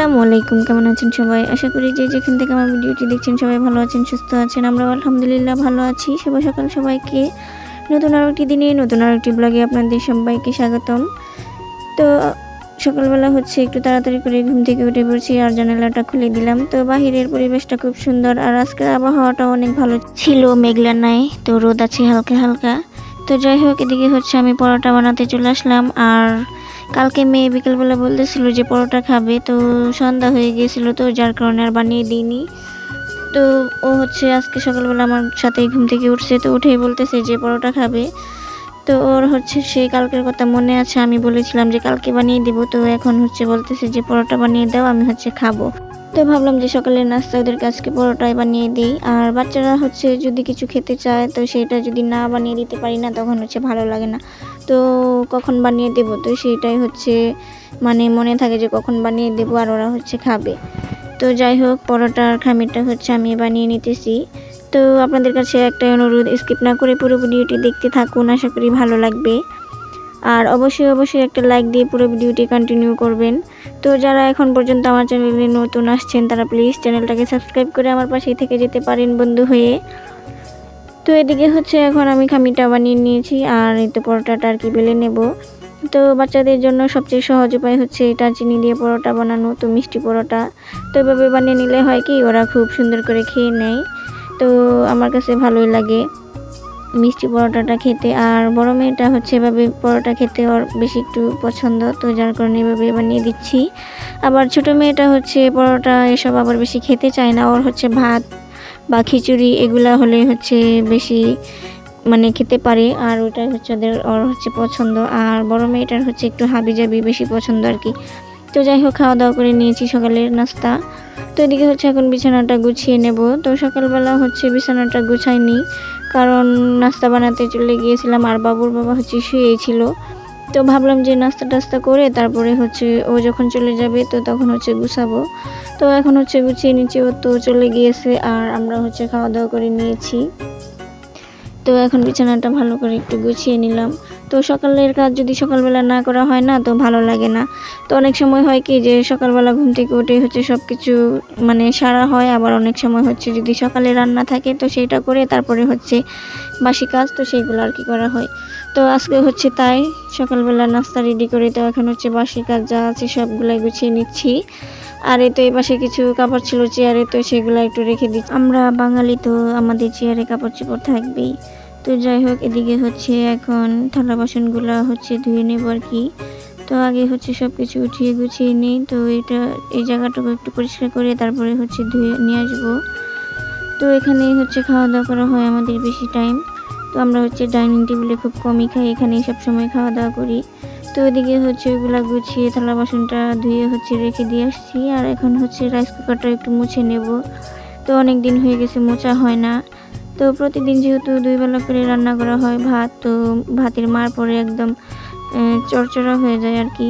আসসালামু আলাইকুম, কেমন আছেন সবাই? আশা করি যে যেখান থেকে আমার ভিডিওটি দেখছেন সবাই ভালো আছেন, সুস্থ আছেন। আমরা আলহামদুলিল্লাহ ভালো আছি। শুভ সকাল সবাইকে। নতুন আরও একটি দিনে, নতুন আরও একটি ব্লগে আপনাদের সবাইকে স্বাগতম। তো, সকালবেলা হচ্ছে একটু তাড়াতাড়ি করে ঘুম থেকে উঠে পড়ছি, আর জানালাটা খুলে দিলাম। তো, বাহিরের পরিবেশটা খুব সুন্দর, আর আজকের আবহাওয়াটা অনেক ভালো ছিল, মেঘলা নাই, তো রোদ আছে হালকা হালকা। তো যাই হোক, এদিকে হচ্ছে আমি পরোটা বানাতে চলে আসলাম, আর কালকে মেয়ে বিকেলবেলা বলতেছিল যে পরোটা খাবে, তো সন্ধ্যা হয়ে গিয়েছিল তো, যার কারণে আর বানিয়ে দিইনি। তো ও হচ্ছে আজকে সকালবেলা আমার সাথেই ঘুম থেকে উঠছে, তো উঠেই বলতেছে যে পরোটা খাবে। তো ওর হচ্ছে সেই কালকের কথা মনে আছে, আমি বলেছিলাম যে কালকে বানিয়ে দিব, তো এখন হচ্ছে বলতেছে যে পরোটা বানিয়ে দাও, আমি হচ্ছে খাব। তো ভাবলাম যে সকালের নাস্তা ওদেরকে আজকে পরোটাই বানিয়ে দিই। আর বাচ্চারা হচ্ছে যদি কিছু খেতে চায়, তো সেটা যদি না বানিয়ে দিতে পারি না, তখন হচ্ছে ভালো লাগে না। তো কখন বানিয়ে দেবো? তো সেইটাই হচ্ছে মানে মনে থাকে যে কখন বানিয়ে দেবো আর ওরা হচ্ছে খাবে। তো যাই হোক, পরোটার খামিরটা হচ্ছে আমি বানিয়ে নিতেছি। তো আপনাদের কাছে একটা অনুরোধ, স্কিপ না করে পুরো ভিডিওটি দেখতে থাকুন, আশা করি ভালো লাগবে। আর অবশ্যই অবশ্যই একটা লাইক দিয়ে পুরো ভিডিওটি কন্টিনিউ করবেন। তো যারা এখন পর্যন্ত আমার চ্যানেলে নতুন আসছেন, তারা প্লিজ চ্যানেলটাকে সাবস্ক্রাইব করে আমার পাশেই থেকে যেতে পারেন বন্ধু হয়ে। তো এদিকে হচ্ছে এখন আমি খামিটা বানিয়ে নিয়েছি, আর এই তো পরোটাটা আর কি বেলে নেব। তো বাচ্চাদের জন্য সবচেয়ে সহজ উপায় হচ্ছে এটা চিনি দিয়ে পরোটা বানানো, তো মিষ্টি পরোটা। তো এভাবে বানিয়ে নিলে হয় কি, ওরা খুব সুন্দর করে খেয়ে নেয়। তো আমার কাছে ভালোই লাগে মিষ্টি পরোটাটা খেতে, আর বড় মেয়েটা হচ্ছে এভাবে পরোটা খেতে ওর বেশি একটু পছন্দ, তো যার কারণে এভাবে বানিয়ে দিচ্ছি। আবার ছোট মেয়েটা হচ্ছে পরোটা এসব আবার বেশি খেতে চায় না, ওর হচ্ছে ভাত বা খিচুড়ি এগুলা হলে হচ্ছে বেশি মানে খেতে পারে, আর ওটাই হচ্ছে ওদের ওর হচ্ছে পছন্দ। আর বড় মেয়েটার হচ্ছে একটু হাবি জাবি বেশি পছন্দ আর কি। তো যাই হোক খাওয়া দাওয়া করে নিয়েছি সকালের নাস্তা। তো এদিকে হচ্ছে এখন বিছানাটা গুছিয়ে নেব। তো সকালবেলা হচ্ছে বিছানাটা গুছাইনি, কারণ নাস্তা বানাতে চলে গিয়েছিলাম, আর বাবুর বাবা হচ্ছে শুয়েছিল। তো ভাবলাম যে নাস্তা টাস্তা করে তারপরে হচ্ছে ও যখন চলে যাবে তো তখন হচ্ছে গুছাবো। তো এখন হচ্ছে গুছিয়ে নিচ্ছি, ও তো চলে গিয়েছে আর আমরা হচ্ছে খাওয়া দাওয়া করে নিয়েছি। তো এখন বিছানাটা ভালো করে একটু গুছিয়ে নিলাম। তো সকালের কাজ যদি সকালবেলা না করা হয় না, তো ভালো লাগে না। তো অনেক সময় হয় কি যে সকালবেলা ঘুম থেকে উঠে হচ্ছে সব কিছু মানে সারা হয়, আবার অনেক সময় হচ্ছে যদি সকালে রান্না থাকে, তো সেইটা করে তারপরে হচ্ছে বাসি কাজ, তো সেইগুলো আর কি করা হয়। তো আজকে হচ্ছে তাই, সকালবেলা নাস্তা রেডি করে তো এখন হচ্ছে বাসি কাজ যা আছে সবগুলাই গুছিয়ে নিচ্ছি। আর এই তো এই পাশে কিছু কাপড় ছিল, চেয়ারে তো সেগুলো একটু রেখে দিচ্ছি। আমরা বাঙালি তো আমাদের চেয়ারে কাপড় চোপড় থাকবেই। তো যাই হোক, এদিকে হচ্ছে এখন থালা বাসনগুলো হচ্ছে ধুয়ে নেব আর কি। তো আগে হচ্ছে সব কিছু উঠিয়ে গুছিয়ে নিই। তো এটা, এই জায়গাটাকে একটু পরিষ্কার করে তারপরে হচ্ছে ধুয়ে নিয়ে আসব। তো এখানেই হচ্ছে খাওয়া দাওয়া করা হয় আমাদের বেশি টাইম। তো আমরা হচ্ছে ডাইনিং টেবিলে খুব কমই খাই, এখানেই সব সময় খাওয়া দাওয়া করি। তো ওইদিকে হচ্ছে ওইগুলা গুছিয়ে থালা বাসনটা ধুয়ে হচ্ছে রেখে দিয়ে আসছি। আর এখন হচ্ছে রাইস কুকারটা একটু মুছে নেব। তো অনেক দিন হয়ে গেছে মোছা হয় না। তো প্রতিদিন যেহেতু দুই বেলা করে রান্না করা হয়, ভাত, তো ভাতের মার পরে একদম চড়চড়া হয়ে যায় আর কি।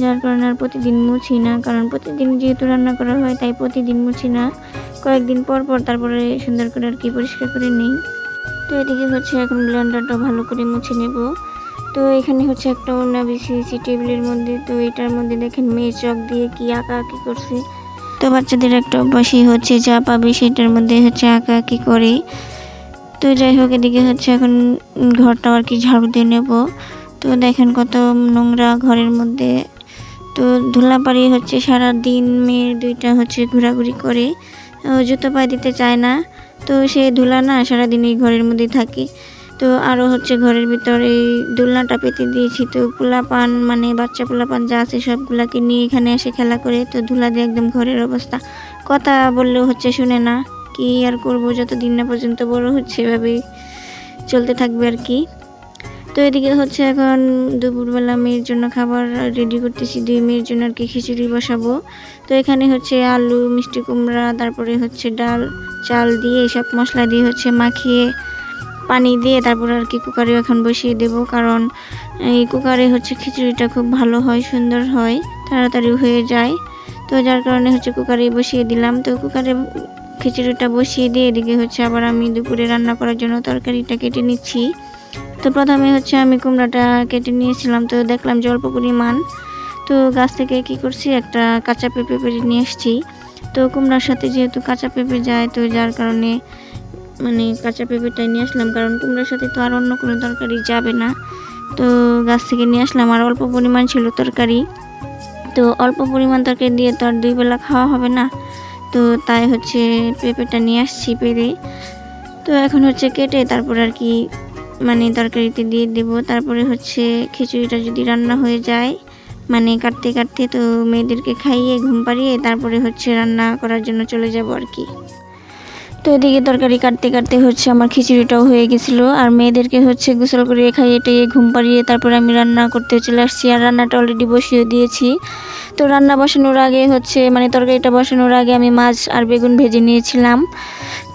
যার কারণে আর প্রতিদিন মুছি না, কারণ প্রতিদিন যেহেতু রান্না করা হয়, তাই প্রতিদিন মুছি না। কয়েকদিন পর পর তারপরে সুন্দর করে আর কি পরিষ্কার করে নিই। তো এদিকে হচ্ছে এখন ব্লেন্ডারটা ভালো করে মুছে নেব। তো এখানে হচ্ছে একটা ওনা বিছিয়েছি টেবিলের মধ্যে। তো এটার মধ্যে দেখেন মেয়ে চক দিয়ে কি আঁকা আঁকি করছে। তো বাচ্চাদের একটা অভ্যাসই হচ্ছে যা পাবে সেটার মধ্যে হচ্ছে আঁকা আঁকি করে। তো যাই হোক, এদিকে হচ্ছে এখন ঘরটা আর কি ঝাড়ু দিয়ে নেব। তো দেখেন কত নোংরা ঘরের মধ্যে। তো ধুলাপাড়ি হচ্ছে সারা দিন মেয়ের দুইটা হচ্ছে ঘোরাঘুরি করে। জুতো পায়ে দিতে চায় না। তো সে ধুলা না সারাদিন এই ঘরের মধ্যে থাকে। তো আরও হচ্ছে ঘরের ভিতর এই দোলনাটা পেতে দিয়েছি। তো পোলাপান মানে বাচ্চা পোলাপান যা আছে সবগুলাকে নিয়ে এখানে এসে খেলা করে। তো ধুলা দিয়ে একদম ঘরের অবস্থা। কথা বললেও হচ্ছে শুনে না। কি আর করব? যতদিন না পর্যন্ত বড় হচ্ছে, এভাবেই চলতে থাকবে আর কি। তো এদিকে হচ্ছে এখন দুপুরবেলা মেয়ের জন্য খাবার রেডি করতেছি দুই মেয়ের জন্য আর কি খিচুড়ি বসাবো। তো এখানে হচ্ছে আলু, মিষ্টি কুমড়া, তারপরে হচ্ছে ডাল, চাল দিয়ে সব মশলা দিয়ে হচ্ছে মাখিয়ে পানি দিয়ে তারপরে আর কি কুকারে এখন বসিয়ে দেব। কারণ এই কুকারে হচ্ছে খিচুড়িটা খুব ভালো হয়, সুন্দর হয় তাড়াতাড়ি হয়ে যায়। তো যার কারণে হচ্ছে কুকারে বসিয়ে দিলাম। তো কুকারে খিচুড়িটা বসিয়ে দিয়ে এদিকে হচ্ছে আবার আমি দুপুরে রান্না করার জন্য তরকারিটা কেটে নিচ্ছি। তো প্রথমে হচ্ছে আমি কুমড়াটা কেটে নিয়েছিলাম, তো দেখলাম যে অল্প পরিমাণ। তো গাছ থেকে কি করছি, একটা কাঁচা পেঁপে পেরে নিয়ে এসেছি তো কুমড়ার সাথে যেহেতু কাঁচা পেঁপে যায়, তো যার কারণে মানে কাঁচা পেঁপেটাই নিয়ে আসলাম, কারণ কুমড়ার সাথে তো আর অন্য কোনো তরকারি যাবে না। তো গাছ থেকে নিয়ে আসলাম, আর অল্প পরিমাণ ছিল তরকারি। তো অল্প পরিমাণ তরকারি দিয়ে তো আর দুই বেলা খাওয়া হবে না। তো তাই হচ্ছে পেঁপেটা নিয়ে আসছি পেরে। তো এখন হচ্ছে কেটে তারপর আর কি মানে তরকারিতে দিয়ে দেবো। তারপরে হচ্ছে খিচুড়িটা যদি রান্না হয়ে যায় মানে কাটতে কাটতে তো মেয়েদেরকে খাইয়ে ঘুম পাড়িয়ে তারপরে হচ্ছে রান্না করার জন্য চলে যাব আর কি। তো এদিকে তরকারি কাটতে কাটতে হচ্ছে আমার খিচুড়িটাও হয়ে গেছিল, আর মেয়েদেরকে হচ্ছে গোসল করিয়ে খাইয়ে টাইয়ে ঘুম পাড়িয়ে তারপরে আমি রান্না করতে চলে আসছি, আর রান্নাটা অলরেডি বসিয়ে দিয়েছি। তো রান্না বসানোর আগে হচ্ছে মানে তরকারিটা বসানোর আগে আমি মাছ আর বেগুন ভেজে নিয়েছিলাম।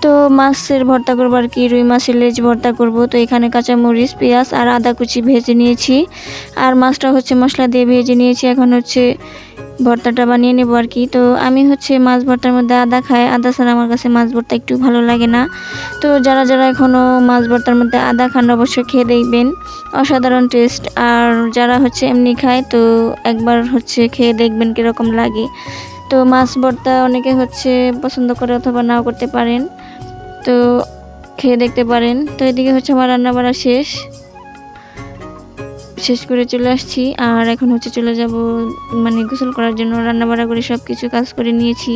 তো মাছের ভর্তা করব আর কি, রুই মাছের লেজ ভর্তা করব। তো এখানে কাঁচামরিচ, পেঁয়াজ আর আদা কুচি ভেজে নিয়েছি। আর মাছটা হচ্ছে মশলা দিয়ে ভেজে নিয়েছি, এখন হচ্ছে ভর্তাটা বানিয়ে নেব আর কি। তো আমি হচ্ছে মাছ ভর্তার মধ্যে আদা খাই, আদা ছাড়া আমার কাছে মাছ ভর্তা একটু ভালো লাগে না। তো যারা যারা এখনও মাছ ভর্তার মধ্যে আদা খান অবশ্যই খেয়ে দেখবেন, অসাধারণ টেস্ট। আর যারা হচ্ছে এমনি খায়, তো একবার হচ্ছে খেয়ে দেখবেন কীরকম লাগে। তো মাছ ভর্তা অনেকে হচ্ছে পছন্দ করে অথবা নাও করতে পারেন। তো খেয়ে দেখতে পারেন। তো এদিকে হচ্ছে আমার রান্না বাড়া শেষ। শেষ করে চলে আসছি। আর এখন হচ্ছে চলে যাব মানে গোসল করার জন্য রান্না বাড়া করে সব কিছু কাজ করে নিয়েছি।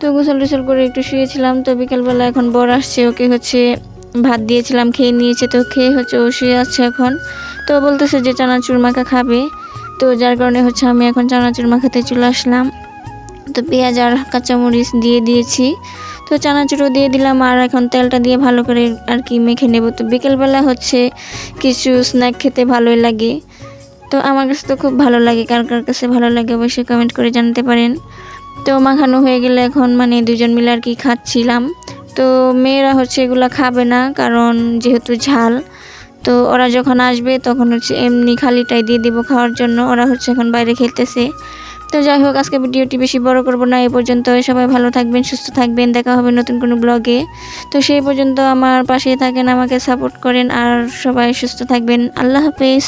তো গোসল টোসল করে একটু শুয়েছিলাম। তো বিকালবেলা এখন বর আসছে, ওকে হচ্ছে ভাত দিয়েছিলাম, খেয়ে নিয়েছে। তো খেয়ে হচ্ছে ও শুয়ে আসছে এখন। তো বলতেছে যে চানাচুর মাখা খাবে। তো যার কারণে হচ্ছে আমি এখন চানাচুর মাখাতে চলে আসলাম। তো পেঁয়াজ আর কাঁচামরিচ দিয়ে দিয়েছি। তো চানাচুরও দিয়ে দিলাম আর এখন তেলটা দিয়ে ভালো করে আর কি মেখে নেব। তো বিকেলবেলা হচ্ছে কিছু স্ন্যাক খেতে ভালোই লাগে। তো আমার কাছে তো খুব ভালো লাগে। কার কার কাছে ভালো লাগে অবশ্যই কমেন্ট করে জানতে পারেন। তো মাখানো হয়ে গেলে এখন মানে দুজন মিলে আর কি খাচ্ছিলাম। তো মেয়েরা হচ্ছে এগুলো খাবে না কারণ যেহেতু ঝাল। তো ওরা যখন আসবে তখন হচ্ছে এমনি খালিটাই দিয়ে দিব খাওয়ার জন্য। ওরা হচ্ছে এখন বাইরে খেলতেছে। তো যাই হোক, আজকে ভিডিওটি বেশি বড় করব না, এই পর্যন্ত। সবাই ভালো থাকবেন, সুস্থ থাকবেন, দেখা হবে নতুন কোনো ব্লগে তো সেই পর্যন্ত আমার পাশে থাকেন, আমাকে সাপোর্ট করেন, আর সবাই সুস্থ থাকবেন। আল্লাহ হাফেজ।